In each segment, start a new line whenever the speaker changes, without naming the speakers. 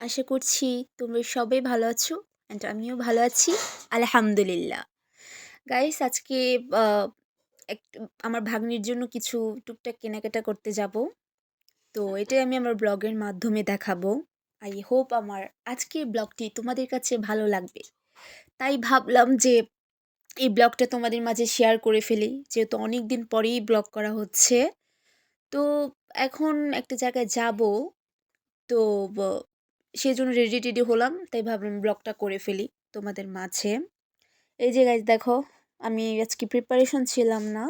আশা করছি তোমরা সবাই ভালো আছো অ্যান্ড আমিও ভালো আছি। আলহামদুলিল্লাহ। গাইস আজকে আমার ভাগ্নির জন্য কিছু টুকটাক কেনাকাটা করতে যাব। তো এটাই আমি আমার ব্লগের মাধ্যমে দেখাবো। আই হোপ আমার আজকের ব্লগটি তোমাদের কাছে ভালো লাগবে। তাই ভাবলাম যে এই ব্লগটা তোমাদের মাঝে শেয়ার করে ফেলি, যেহেতু অনেক দিন পরেই ব্লগ করা হচ্ছে। তো এখন একটা জায়গায় যাব। তো সেই জন্য রেডি টেডি হলাম, তাই ভাবলাম ব্লগটা করে ফেলি তোমাদের মাঝে। এই যে গাইজ দেখো, আমি আজকে প্রিপারেশন ছিলাম না।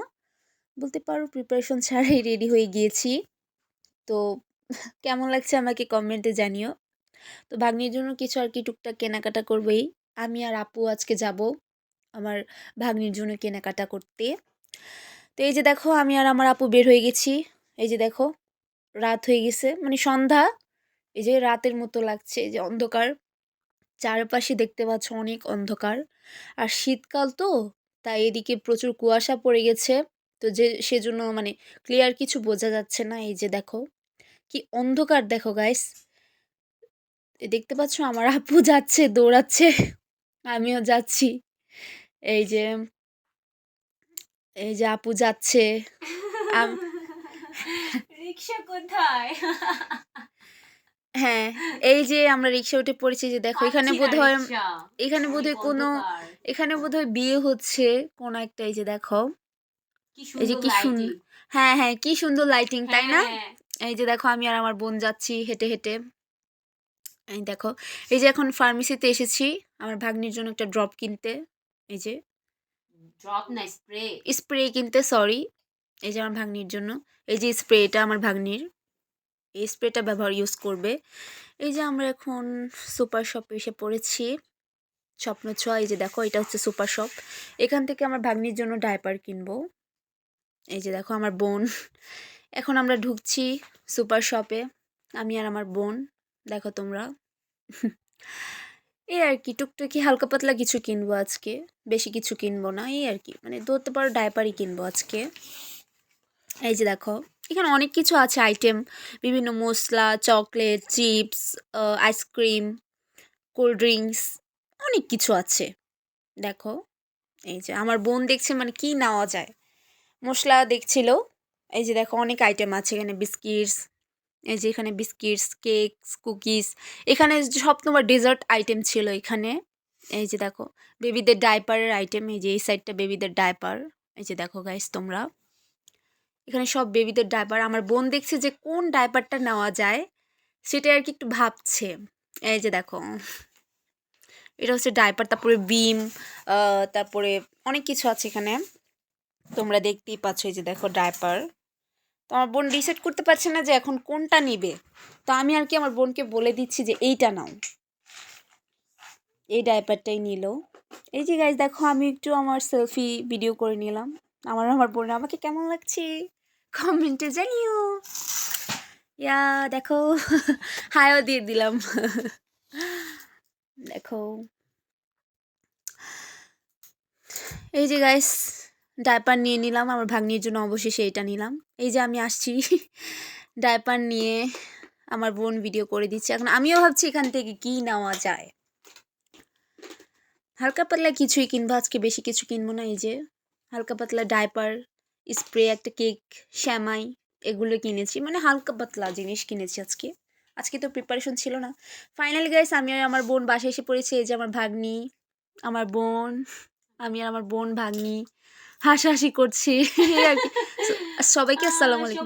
বলতে পারো প্রিপারেশন ছাড়াই রেডি হয়ে গিয়েছি। তো কেমন লাগছে আমাকে কমেন্টে জানিও। তো ভাগ্নির জন্য কিছু আর কি টুকটাক কেনাকাটা করবেই। আমি আর আপু আজকে যাব আমার ভাগ্নির জন্য কেনাকাটা করতে। তো এই যে দেখো, আমি আর আমার আপু বের হয়ে গেছি। এই যে দেখো, রাত হয়ে গেছে মানে সন্ধ্যা। এই যে রাতের মতো লাগছে, এই যে অন্ধকার। চারপাশে দেখতে পাচ্ছ অনেক অন্ধকার। আর শীতকাল তো, তাই এদিকে প্রচুর কুয়াশা পড়ে গেছে। তো যে, সেজন্য মানে ক্লিয়ার কিছু বোঝা যাচ্ছে না, এই যে দেখো। কি অন্ধকার দেখো গাইস দেখতে পাচ্ছ আমার আপু যাচ্ছে, দৌড়াচ্ছে, আমিও যাচ্ছি। এই যে এই যে আপু যাচ্ছে।
রিক্সা কোথায়?
হ্যাঁ এই যে আমরা রিক্সা উঠে পড়েছি যে দেখো এখানে
পাচ্ছি না
বোধ হয় এখানে বোধহয় কোনো। এখানে বোধহয় বিয়ে হচ্ছে কোন একটা এই যে দেখো। এই যে কি সুন্দর হ্যাঁ হ্যাঁ কি সুন্দর লাইটিং তাই না?
হ্যাঁ,
এই যে দেখো আমি আর আমার বোন যাচ্ছি হেঁটে হেঁটে। এই দেখো এই যে এখন ফার্মেসিতে এসেছি আমার ভাগ্নির জন্য একটা ড্রপ কিনতে। এই যে।
ড্রপ না স্প্রে
স্প্রে কিনতে সরি এই যে আমার ভাগ্নির জন্য। এই যে স্প্রেটা আমার ভাগ্নির। এই স্প্রেটা ব্যবহার ইউজ করবে। এই যে আমরা এখন সুপার শপে এসে পড়েছি। স্বপ্ন ছোঁয়া, এই যে দেখো, এটা হচ্ছে সুপার শপ এখান থেকে আমার ভাগ্নির জন্য ডায়পার কিনবো। এই যে দেখো, আমার বোন। এখন আমরা ঢুকছি সুপার শপে আমি আর আমার বোন, দেখো তোমরা। এই আর কি, টুকটুকি হালকা পাতলা কিছু কিনবো আজকে। বেশি কিছু কিনবো না, এই আর কি। মানে ধরতে পারো ডায়পারই কিনবো আজকে। এই যে দেখো এখানে অনেক কিছু আছে আইটেম বিভিন্ন মশলা chocolate chips ice cream cold drinks অনেক কিছু আছে। দেখো, এই যে আমার বোন দেখছে মানে কি নেওয়া যায়। মশলা দেখছিল, এই যে দেখো অনেক আইটেম আছে এখানে বিস্কিটস এই যে এখানে বিস্কিটস কেকস কুকিজ এখানে সব তোমার ডেজার্ট আইটেম ছিল এখানে। এই যে দেখো বেবিদের ডাইপারের আইটেম এই যে এই সাইডটা বেবিদের ডাইপার এই যে দেখো গাইস তোমরা। এখানে সব বেবিদের ডাইপার আমার বোন দেখছে যে কোন ডাইপারটা নেওয়া যায় সেটা আর কি একটু ভাবছে। এই যে দেখো, এটা হচ্ছে ডাইপার তারপরে বিম তারপরে অনেক কিছু আছে এখানে। তোমরা দেখতেই পাচ্ছ এই যে দেখো ডাইপার তো আমার বোন ডিসাইড করতে পারছে না যে এখন কোনটা নিবে। তো আমি আর কি আমার বোনকে বলে দিচ্ছি যে এইটা নাও। এই ডাইপারটাই নিল। এই যে গাইজ দেখো আমি একটু আমার সেলফি ভিডিও করে নিলাম। আমার আমার বোন আমাকে কেমন লাগছে? কমেন্টে জানিও। ইয়া, দেখো, হায়ও দিয়ে দিলাম। দেখো। এই যে গাইস ডাইপার নিয়ে নিলাম, আমার ভাগ্নির জন্য অবশেষে এটা নিলাম। এই যে আমি আসছি ডাইপার নিয়ে আমার বোন ভিডিও করে দিচ্ছে। এখন আমিও ভাবছি এখান থেকে কি নেওয়া যায়। হালকা পাতলা কিছুই কিনবো, আজকে বেশি কিছু কিনবো না, এই যে হালকা পাতলা ডাইপার স্প্রে একটা কেক শ্যামাই এগুলো কিনেছি। মানে হালকা পাতলা জিনিস কিনেছি আজকে। আজকে তো প্রিপারেশন ছিল না। ফাইনালি গাইস আমি আর আমার বোন বাসায় এসে পড়েছি এই যে আমার ভাগ্নি আমার বোন আমি আর আমার বোন ভাগ্নি হাসাহাসি করছি। সবাইকে আসসালামু আলাইকুম।